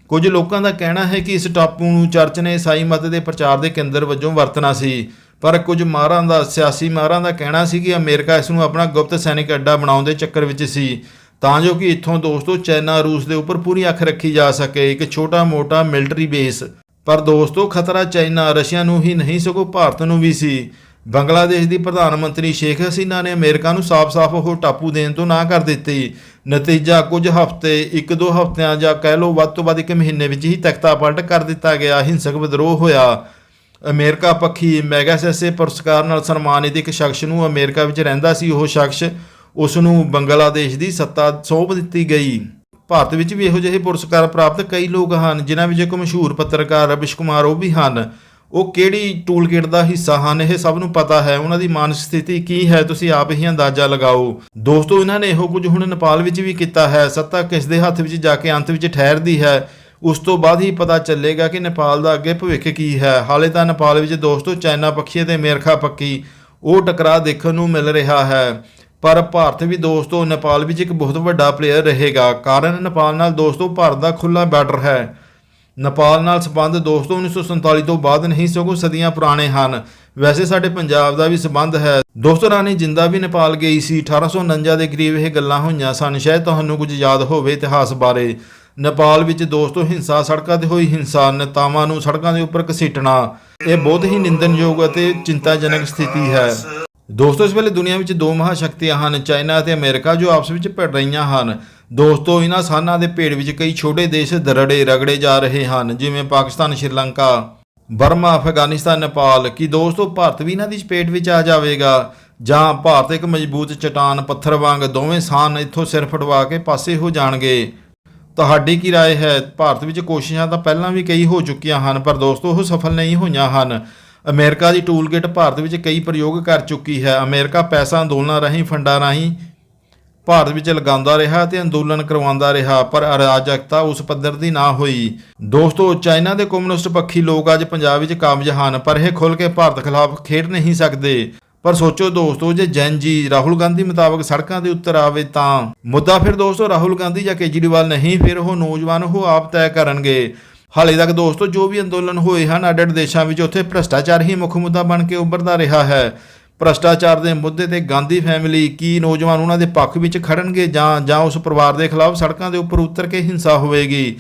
ਕੁਝ ਲੋਕਾਂ ਦਾ ਕਹਿਣਾ ਹੈ ਕਿ ਇਸ ਟਾਪੂ ਨੂੰ ਚਰਚ ਨੇ ਈਸਾਈ ਮਤ ਦੇ ਪ੍ਰਚਾਰ ਦੇ ਕੇਂਦਰ ਵਜੋਂ ਵਰਤਣਾ ਸੀ। ਪਰ ਕੁਝ ਮਾਹਰਾਂ ਦਾ, ਸਿਆਸੀ ਮਾਹਰਾਂ ਦਾ ਕਹਿਣਾ ਸੀ ਕਿ ਅਮਰੀਕਾ ਇਸ ਨੂੰ ਆਪਣਾ ਗੁਪਤ ਸੈਨਿਕ ਅੱਡਾ ਬਣਾਉਣ ਦੇ ਚੱਕਰ ਵਿੱਚ ਸੀ। ਤਾਂ ਜੋ ਕਿ ਇੱਥੋਂ ਦੋਸਤੋ ਚਾਈਨਾ ਰੂਸ ਦੇ ਉੱਪਰ ਪੂਰੀ ਅੱਖ ਰੱਖੀ ਜਾ ਸਕੇ, ਇੱਕ ਛੋਟਾ-ਮੋਟਾ ਮਿਲਟਰੀ ਬੇਸ। ਪਰ ਦੋਸਤੋ ਖਤਰਾ ਚਾਈਨਾ, ਰਸ਼ੀਆ ਨੂੰ ਹੀ ਨਹੀਂ, ਸਗੋਂ ਭਾਰਤ ਨੂੰ ਵੀ ਸੀ। ਬੰਗਲਾਦੇਸ਼ ਦੀ ਪ੍ਰਧਾਨ ਮੰਤਰੀ ਸ਼ੇਖ ਹਸੀਨਾ ਨੇ ਅਮਰੀਕਾ ਨੂੰ ਸਾਫ਼-ਸਾਫ਼ ਉਹ ਟਾਪੂ ਦੇਣ ਤੋਂ ਨਾ ਕਰ ਦਿੱਤੀ। ਨਤੀਜਾ ਕੁਝ ਹਫ਼ਤੇ, ਇੱਕ ਦੋ ਹਫ਼ਤਿਆਂ ਜਾਂ ਕਹਿ ਲਓ ਵੱਧ ਤੋਂ ਵੱਧ ਇੱਕ ਮਹੀਨੇ ਵਿੱਚ ਹੀ ਤਖਤਾ ਪਲਟ ਕਰ ਦਿੱਤਾ ਗਿਆ। ਹਿੰਸਕ ਵਿਦਰੋਹ ਹੋਇਆ। ਅਮਰੀਕਾ ਪੱਖੀ ਮੈਗਾਸੈਸੇ ਪੁਰਸਕਾਰ ਨਾਲ ਸਨਮਾਨਿਤ ਇੱਕ ਸ਼ਖਸ ਨੂੰ ਅਮਰੀਕਾ ਵਿੱਚ ਰਹਿੰਦਾ ਸੀ। ਉਹ ਸ਼ਖਸ ਉਸ ਨੂੰ ਬੰਗਲਾਦੇਸ਼ ਦੀ ਸੱਤਾ ਸੌਂਪ ਦਿੱਤੀ ਗਈ। ਭਾਰਤ ਵਿੱਚ ਵੀ ਇਹੋ ਜਿਹੇ ਪੁਰਸਕਾਰ ਪ੍ਰਾਪਤ ਕਈ ਲੋਕ ਹਨ, ਜਿਨ੍ਹਾਂ ਵਿੱਚ ਇੱਕ ਮਸ਼ਹੂਰ ਪੱਤਰਕਾਰ ਰਵਿਸ਼ ਕੁਮਾਰ ਉਹ ਵੀ ਹਨ। ਉਹ ਕਿਹੜੀ ਟੂਲਕਿਟ ਦਾ ਹਿੱਸਾ ਹਨ, ਇਹ ਸਭ ਨੂੰ ਪਤਾ ਹੈ। ਉਹਨਾਂ ਦੀ ਮਾਨਸਿਕ ਸਥਿਤੀ ਕੀ ਹੈ, ਤੁਸੀਂ ਆਪ ਹੀ ਅੰਦਾਜ਼ਾ ਲਗਾਓ। ਦੋਸਤੋ, ਇਹਨਾਂ ਨੇ ਇਹੋ ਕੁਝ ਹੁਣ ਨੇਪਾਲ ਵਿੱਚ ਵੀ ਕੀਤਾ ਹੈ। ਸੱਤਾ ਕਿਸ ਦੇ ਹੱਥ ਵਿੱਚ ਜਾ ਕੇ ਅੰਤ ਵਿੱਚ ਠਹਿਰਦੀ ਹੈ ਉਸ ਤੋਂ ਬਾਅਦ ਹੀ ਪਤਾ ਚੱਲੇਗਾ ਕਿ ਨੇਪਾਲ ਦਾ ਅੱਗੇ ਭਵਿੱਖ ਕੀ ਹੈ। ਹਾਲੇ ਤਾਂ ਨੇਪਾਲ ਵਿੱਚ ਦੋਸਤੋ ਚਾਈਨਾ ਪੱਖੀ ਅਤੇ ਅਮਰੀਕਾ ਪੱਖੀ ਉਹ ਟਕਰਾਅ ਦੇਖਣ ਨੂੰ ਮਿਲ ਰਿਹਾ ਹੈ। ਪਰ ਭਾਰਤ ਵੀ ਦੋਸਤੋ ਨੇਪਾਲ ਵਿੱਚ ਇੱਕ ਬਹੁਤ ਵੱਡਾ ਪਲੇਅਰ ਰਹੇਗਾ। ਕਾਰਨ ਨੇਪਾਲ ਨਾਲ ਦੋਸਤੋ ਭਾਰਤ ਦਾ ਖੁੱਲਾ ਬਾਰਡਰ ਹੈ। ਨੇਪਾਲ ਨਾਲ ਸੰਬੰਧ ਦੋਸਤੋ 1947 ਤੋਂ ਬਾਅਦ ਨਹੀਂ ਸਗੋਂ ਸਦੀਆਂ ਪੁਰਾਣੇ ਹਨ। ਵੈਸੇ ਸਾਡੇ ਪੰਜਾਬ ਦਾ ਵੀ ਸੰਬੰਧ ਹੈ। ਦੋਸਤੋ ਰਾਣੀ ਜਿੰਦਾ ਵੀ ਨੇਪਾਲ ਗਈ ਸੀ। 1849 ਦੇ ਕਰੀਬ ਇਹ ਗੱਲਾਂ ਹੋਈਆਂ ਸਨ। ਸ਼ਾਇਦ ਤੁਹਾਨੂੰ ਕੁਝ ਯਾਦ ਹੋਵੇ ਇਤਿਹਾਸ ਬਾਰੇ। ਨੇਪਾਲ ਵਿੱਚ ਦੋਸਤੋ ਹਿੰਸਾ ਸੜਕਾਂ ਤੇ ਹੋਈ ਹਿੰਸਾ, ਨੇਤਾਵਾਂ ਨੂੰ ਸੜਕਾਂ ਦੇ ਉੱਪਰ ਘਸੀਟਣਾ, ਇਹ ਬਹੁਤ ਹੀ ਨਿੰਦਨਯੋਗ ਅਤੇ ਚਿੰਤਾਜਨਕ ਸਥਿਤੀ ਹੈ। ਦੋਸਤੋ, ਇਸ ਵੇਲੇ ਦੁਨੀਆ ਵਿੱਚ ਦੋ ਮਹਾਸ਼ਕਤੀਆਂ ਹਨ, ਚਾਈਨਾ ਅਤੇ ਅਮਰੀਕਾ, ਜੋ ਆਪਸ ਵਿੱਚ ਭਿੜ ਰਹੀਆਂ ਹਨ। ਦੋਸਤੋ, ਇਹਨਾਂ ਸਾਨਾਂ ਦੇ ਭੇੜ ਵਿੱਚ ਕਈ ਛੋਟੇ ਦੇਸ਼ ਦਰੜੇ ਰਗੜੇ ਜਾ ਰਹੇ ਹਨ, ਜਿਵੇਂ ਪਾਕਿਸਤਾਨ, ਸ਼੍ਰੀਲੰਕਾ, ਬਰਮਾ, ਅਫਗਾਨਿਸਤਾਨ, ਨੇਪਾਲ। ਕੀ ਦੋਸਤੋ, ਭਾਰਤ ਵੀ ਇਹਨਾਂ ਦੀ ਚਪੇਟ ਵਿੱਚ ਆ ਜਾਵੇਗਾ? ਜਾਂ ਭਾਰਤ ਇੱਕ ਮਜ਼ਬੂਤ ਚਟਾਨ, ਪੱਥਰ ਵਾਂਗ ਦੋਵੇਂ ਸਾਨ ਇੱਥੋਂ ਸਿਰ ਫਟਵਾ ਕੇ ਪਾਸੇ ਹੋ ਜਾਣਗੇ? ਤੁਹਾਡੀ ਕੀ رائے ਹੈ ਭਾਰਤ ਵਿੱਚ ਕੋਸ਼ਿਸ਼ਾਂ ਤਾਂ ਪਹਿਲਾਂ ਵੀ ਕਈ ਹੋ ਚੁੱਕੀਆਂ ਹਨ ਪਰ ਦੋਸਤੋ ਉਹ ਸਫਲ ਨਹੀਂ ਹੋਈਆਂ ਹਨ ਅਮਰੀਕਾ ਦੀ ਟੂਲਕਿਟ ਭਾਰਤ ਵਿੱਚ ਕਈ ਪ੍ਰਯੋਗ ਕਰ ਚੁੱਕੀ ਹੈ ਅਮਰੀਕਾ ਪੈਸਾ ਅੰਦੋਲਨਾਂ ਰਾਹੀਂ ਫੰਡਾਂ ਰਾਹੀਂ ਭਾਰਤ ਵਿੱਚ ਲਗਾਉਂਦਾ ਰਿਹਾ ਤੇ ਅੰਦੋਲਨ ਕਰਵਾਉਂਦਾ ਰਿਹਾ ਪਰ ਅਰਾਜਕਤਾ ਉਸ ਪੱਧਰ ਦੀ ਨਾ ਹੋਈ ਦੋਸਤੋ ਚਾਈਨਾ ਦੇ ਕਮਿਊਨਿਸਟ ਪੱਖੀ ਲੋਕ ਅੱਜ ਪੰਜਾਬ ਵਿੱਚ ਕਾਬਜ ਹਨ ਪਰ ਇਹ ਖੁੱਲ੍ਹ ਕੇ ਭਾਰਤ ਖਿਲਾਫ ਖੇਡ ਨਹੀਂ ਸਕਦੇ ਪਰ ਸੋਚੋ ਦੋਸਤੋ, ਜੇ ਜੈਨ ਜੀ ਰਾਹੁਲ ਗਾਂਧੀ ਮੁਤਾਬਕ ਸੜਕਾਂ ਦੇ ਉੱਤਰ ਆਵੇ ਤਾਂ ਮੁੱਦਾ ਫਿਰ ਦੋਸਤੋ ਰਾਹੁਲ ਗਾਂਧੀ ਜਾਂ ਕੇਜਰੀਵਾਲ ਨਹੀਂ, ਫਿਰ ਉਹ ਨੌਜਵਾਨ ਉਹ ਆਪ ਤੈਅ ਕਰਨਗੇ। ਹਾਲੇ ਤੱਕ ਦੋਸਤੋ, ਜੋ ਵੀ ਅੰਦੋਲਨ ਹੋਏ ਹਨ ਅੱਡ-ਅੱਡ ਦੇਸ਼ਾਂ ਵਿੱਚ ਉੱਥੇ ਭ੍ਰਸ਼ਟਾਚਾਰ ਹੀ ਮੁੱਖ ਮੁੱਦਾ ਬਣ ਕੇ ਉੱਭਰਦਾ ਰਿਹਾ ਹੈ। ਭ੍ਰਸ਼ਟਾਚਾਰ ਦੇ ਮੁੱਦੇ ਤੇ ਗਾਂਧੀ ਫੈਮਿਲੀ ਕੀ ਨੌਜਵਾਨ ਉਹਨਾਂ ਦੇ ਪੱਖ ਵਿੱਚ ਖੜਨਗੇ ਜਾਂ ਜਾਂ ਉਸ ਪਰਿਵਾਰ ਦੇ ਖਿਲਾਫ ਸੜਕਾਂ ਦੇ ਉੱਪਰ ਉਤਰ ਕੇ ਹਿੰਸਾ ਹੋਵੇਗੀ?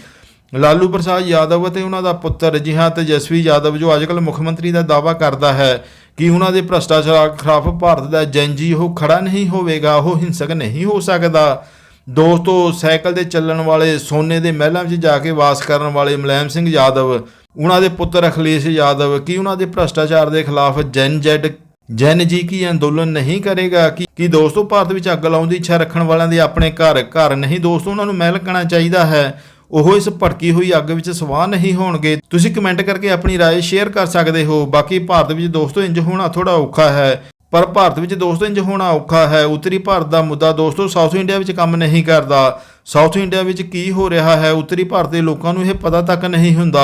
ਲਾਲੂ ਪ੍ਰਸਾਦ ਯਾਦਵ ਅਤੇ ਉਹਨਾਂ ਦਾ ਪੁੱਤਰ ਜੀ ਹਾਂ ਤੇਜਸਵੀ ਯਾਦਵ, ਜੋ ਅੱਜਕੱਲ ਮੁੱਖ ਮੰਤਰੀ ਦਾ ਦਾਅਵਾ ਕਰਦਾ ਹੈ। ਕਿ ਉਹਨਾਂ ਦੇ ਭ੍ਰਸ਼ਟਾਚਾਰ ਖਿਲਾਫ ਭਾਰਤ ਦਾ ਜੰਜੀ ਉਹ ਖੜਾ ਨਹੀਂ ਹੋਵੇਗਾ, ਉਹ ਹਿੰਸਕ ਨਹੀਂ ਹੋ ਸਕਦਾ। ਦੋਸਤੋ, ਸਾਈਕਲ ਤੇ ਚੱਲਣ ਵਾਲੇ ਸੋਨੇ ਦੇ ਮਹਿਲਾਂ ਵਿੱਚ ਜਾ ਕੇ ਵਾਸ ਕਰਨ ਵਾਲੇ ਮੁਲਾਇਮ ਸਿੰਘ ਯਾਦਵ, ਉਹਨਾਂ ਦੇ ਪੁੱਤਰ ਅਖਿਲੇਸ਼ ਯਾਦਵ, ਕੀ ਉਹਨਾਂ ਦੇ ਭ੍ਰਸ਼ਟਾਚਾਰ ਦੇ ਖਿਲਾਫ ਜਨ ਜੈਡ, ਜਨ ਜੀ ਕੀ ਅੰਦੋਲਨ ਨਹੀਂ ਕਰੇਗਾ? ਕਿ, ਕੀ ਦੋਸਤੋ, ਭਾਰਤ ਵਿੱਚ ਅੱਗ ਲਾਉਣ ਦੀ ਇੱਛਾ ਰੱਖਣ ਵਾਲਿਆਂ ਦੇ ਆਪਣੇ ਘਰ ਘਰ ਨਹੀਂ? ਦੋਸਤੋ, ਉਹਨਾਂ ਨੂੰ ਮਹਿਲ ਕਹਿਣਾ ਚਾਹੀਦਾ ਹੈ। ਉਹ ਇਸ ਭੜਕੀ ਹੋਈ ਅੱਗ ਵਿੱਚ ਸਵਾਹ ਨਹੀਂ ਹੋਣਗੇ ਤੁਸੀਂ ਕਮੈਂਟ ਕਰਕੇ ਆਪਣੀ رائے ਸ਼ੇਅਰ ਕਰ ਸਕਦੇ ਹੋ ਬਾਕੀ ਭਾਰਤ ਵਿੱਚ ਦੋਸਤੋ ਇੰਜ ਹੋਣਾ ਥੋੜਾ ਔਖਾ ਹੈ ਪਰ ਭਾਰਤ ਵਿੱਚ ਦੋਸਤੋ ਇੰਜ ਹੋਣਾ ਔਖਾ ਹੈ ਉੱਤਰੀ ਭਾਰਤ ਦਾ ਮੁੱਦਾ ਦੋਸਤੋ ਸਾਊਥ ਇੰਡੀਆ ਵਿੱਚ ਕੰਮ ਨਹੀਂ ਕਰਦਾ ਸਾਊਥ ਇੰਡੀਆ ਵਿੱਚ ਕੀ ਹੋ ਰਿਹਾ ਹੈ ਉੱਤਰੀ ਭਾਰਤ ਦੇ ਲੋਕਾਂ ਨੂੰ ਇਹ ਪਤਾ ਤੱਕ ਨਹੀਂ ਹੁੰਦਾ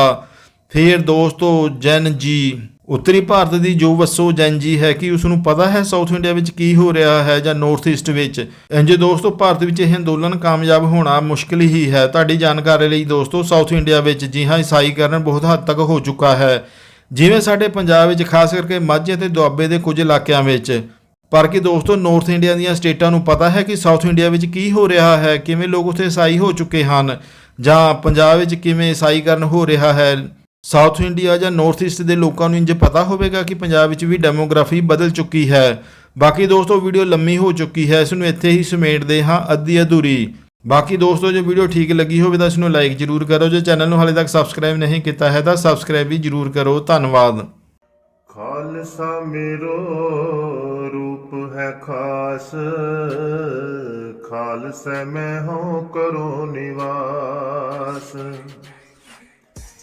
ਫਿਰ ਦੋਸਤੋ ਜੈਨ ਜੀ ਉੱਤਰੀ ਭਾਰਤ ਦੀ ਜੋ ਵਸੋ ਜੈਨ ਹੈ ਕਿ ਉਸ ਨੂੰ ਪਤਾ ਹੈ ਸਾਊਥ ਇੰਡੀਆ ਵਿੱਚ ਕੀ ਹੋ ਰਿਹਾ ਹੈ ਜਾਂ ਨਾਰਥ ਈਸਟ ਵਿੱਚ। ਇੰਜ ਦੋਸਤੋ, ਭਾਰਤ ਵਿੱਚ ਇਹ ਅੰਦੋਲਨ ਕਾਮਯਾਬ ਹੋਣਾ ਮੁਸ਼ਕਿਲ ਹੀ ਹੈ। ਤੁਹਾਡੀ ਜਾਣਕਾਰੀ ਲਈ ਦੋਸਤੋ, ਸਾਊਥ ਇੰਡੀਆ ਵਿੱਚ ਜੀ ਹਾਂ ਈਸਾਈਕਰਨ ਬਹੁਤ ਹੱਦ ਤੱਕ ਹੋ ਚੁੱਕਾ ਹੈ। ਜਿਵੇਂ ਸਾਡੇ ਪੰਜਾਬ ਵਿੱਚ, ਖਾਸ ਕਰਕੇ ਮਾਝੇ ਤੇ ਦੁਆਬੇ ਦੇ ਕੁਝ ਇਲਾਕਿਆਂ ਵਿੱਚ। ਪਰ ਕਿ ਦੋਸਤੋ, ਨਾਰਥ ਇੰਡੀਆ ਦੀਆਂ ਸਟੇਟਾਂ ਨੂੰ ਪਤਾ ਹੈ ਕਿ ਸਾਊਥ ਇੰਡੀਆ ਵਿੱਚ ਕੀ ਹੋ ਰਿਹਾ ਹੈ? ਕਿਵੇਂ ਲੋਕ ਉੱਥੇ ਈਸਾਈ ਹੋ ਚੁੱਕੇ ਹਨ? ਜਾਂ ਪੰਜਾਬ ਵਿੱਚ ਕਿਵੇਂ ਈਸਾਈਕਰਨ ਹੋ ਰਿਹਾ ਹੈ? ਸਾਊਥ ਇੰਡੀਆ ਜਾਂ ਨਾਰਥ ਈਸਟ ਦੇ ਲੋਕਾਂ ਨੂੰ ਇੰਜ ਪਤਾ ਹੋਵੇਗਾ ਕਿ ਪੰਜਾਬ ਵਿੱਚ ਵੀ ਡੈਮੋਗ੍ਰਾਫੀ ਬਦਲ ਚੁੱਕੀ ਹੈ। ਬਾਕੀ ਦੋਸਤੋ, ਵੀਡੀਓ ਲੰਮੀ ਹੋ ਚੁੱਕੀ ਹੈ, ਇਸ ਨੂੰ ਇੱਥੇ ਹੀ ਸਮੇਟਦੇ ਹਾਂ ਅੱਧੀ ਅਧੂਰੀ। ਬਾਕੀ ਦੋਸਤੋ, ਜੇ ਵੀਡੀਓ ਠੀਕ ਲੱਗੀ ਹੋਵੇ ਤਾਂ ਇਸ ਨੂੰ ਲਾਈਕ ਜਰੂਰ ਕਰੋ, ਜੇ ਚੈਨਲ ਨੂੰ ਹਾਲੇ ਤੱਕ ਸਬਸਕ੍ਰਾਈਬ ਨਹੀਂ ਕੀਤਾ ਹੈ ਤਾਂ ਸਬਸਕ੍ਰਾਈਬ ਵੀ ਜਰੂਰ ਕਰੋ। ਧੰਨਵਾਦ। ਖਾਲਸਾ ਮੇਰੋ, ਰੂਪ ਹੈ ਖਾਸ। ਖਾਲਸਾ ਮੈਂ ਹੋ, ਕਰੋ ਨਿਵਾਸ।